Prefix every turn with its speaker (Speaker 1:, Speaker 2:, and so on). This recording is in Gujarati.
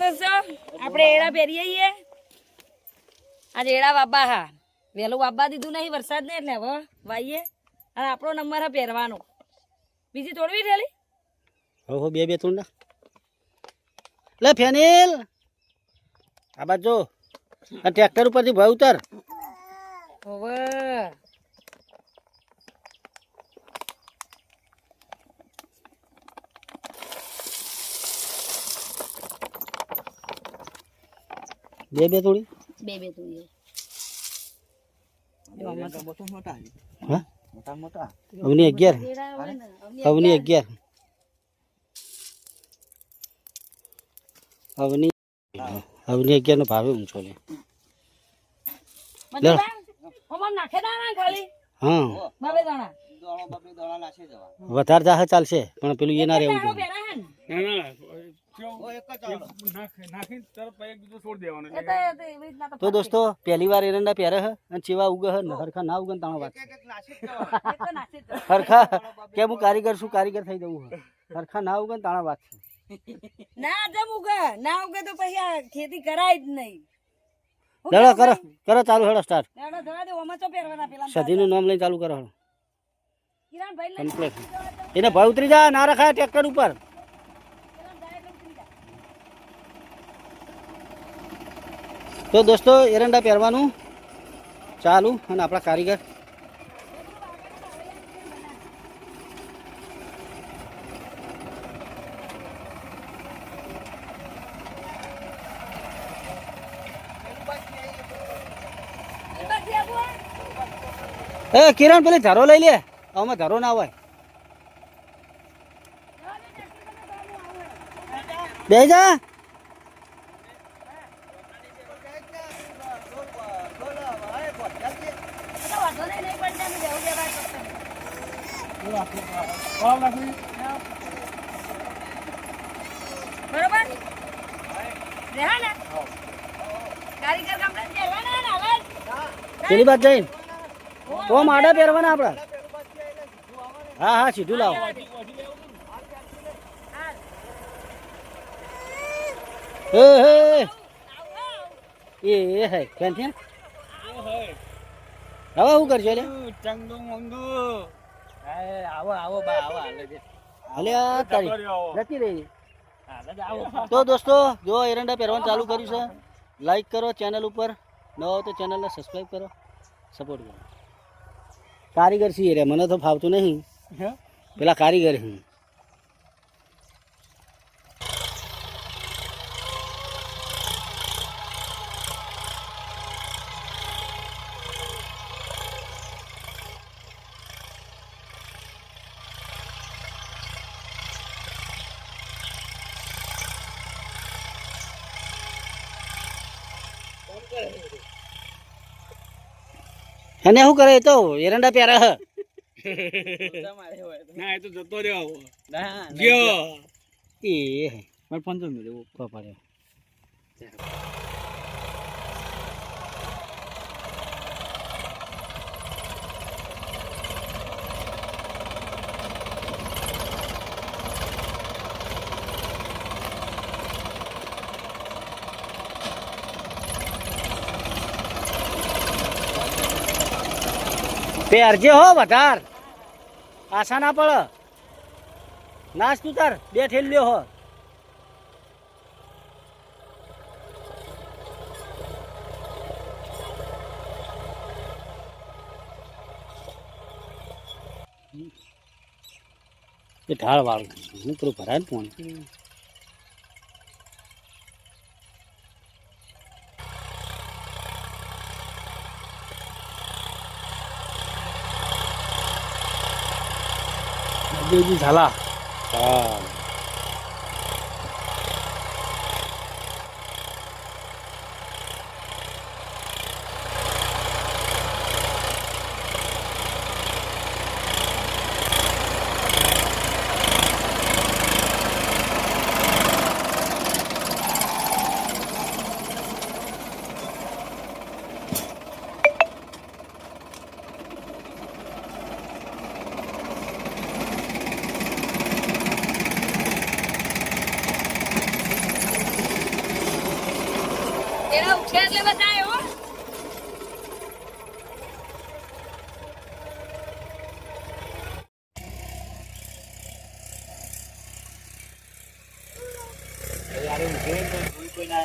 Speaker 1: દોસ્તો આપણે એડા પહેરીએ છીએ. આજે એડા બાબા હા. વહેલું બાબા દીધું નહીં વરસાદ ને એટલે હવે વાઈએ. અને આપણો નંબર હા પહેરવાનો. બીજી તોડવી થેલી?
Speaker 2: હો બે બે તોડ ના લે ફેનિલ. આ બાજુ ટ્રેક્ટર ઉપરથી ભાઈ ઉતર.
Speaker 1: હવે.
Speaker 2: બે બે થોડી
Speaker 1: બે બે તોડી
Speaker 2: હા? અવની અગિયાર. અવની અગિયાર. અવની અવની અગિયાર નો ભાવે ઊંચો લે. વધારે જાહે ચાલશે પણ પેલું એ ના રહેવું જોઈએ.
Speaker 1: તો
Speaker 2: દોસ્તો પહેલી વાર એરંડા પહેરે હે? અને ચેવા ઉગે હે? ને હરખા ના ઉગે તાણા વાત. હરખા? કે હું કારીગર છું કારીગર થઈ જવું હે. હરખા ના ઉગે ને તાણા વાત છે.
Speaker 1: ના જમ ઉગે. ના ઉગે તો પછી આ ખેતી કરાય જ નહીં. કરો
Speaker 2: કરો ચાલુ હેડો સ્ટાર્ટ
Speaker 1: હેડો જવા દે ઓમાં ચો પહેરવાના પેલા
Speaker 2: સધીનું નામ લઈને ચાલુ કરો હેડો.
Speaker 1: ભાઈ
Speaker 2: કમ્પ્લેટ એને ભાવ ઉતરી જા ના રખાય ટ્રેક્ટર ઉપર. તો દોસ્તો એરંડા પહેરવાનું ચાલુ અને આપણા કારીગર. એ, કિરણ, પેલી ધારો લઈ લે. આમાં ધારો ના હોય. બે જા.
Speaker 1: બરોબર? રેહા ને કારીગર કપડા પહેરવાના ને હવે?
Speaker 2: પેલી બાદ જઈને. ઓ માડા પહેરવાના આપણા. હા હા, સીધું લાવો. એ હે એ હે. કેમ છે હવે શું કરશો લે? હાલે આ તારી. જતી રહી. તો દોસ્તો જો એરંડા પહેરવાનું ચાલુ કર્યું છે લાઈક કરો ચેનલ ઉપર. ન હોય તો ચેનલને સબસ્ક્રાઈબ કરો. સપોર્ટ કરો. કારીગર છીએ રે મને તો ફાવતું નહીં. પેલા કારીગર હું. અને શું કરે તો? એરંડા પ્યારા હ.
Speaker 3: ના એ તો જતો રહ્યો
Speaker 2: એ
Speaker 3: ગયો
Speaker 2: મારે પંદર મિનિટ કો પડે પહેરજે હો વધાર. આશા ના પડ. નાશ તું તાર. બે ઠેલ્યો હો. એ ઢાળ વાળું હું પેલું ભરાય ને Đưa 了，啊
Speaker 1: એના ઉછેર એટલે
Speaker 4: બધા એવો કોઈ ના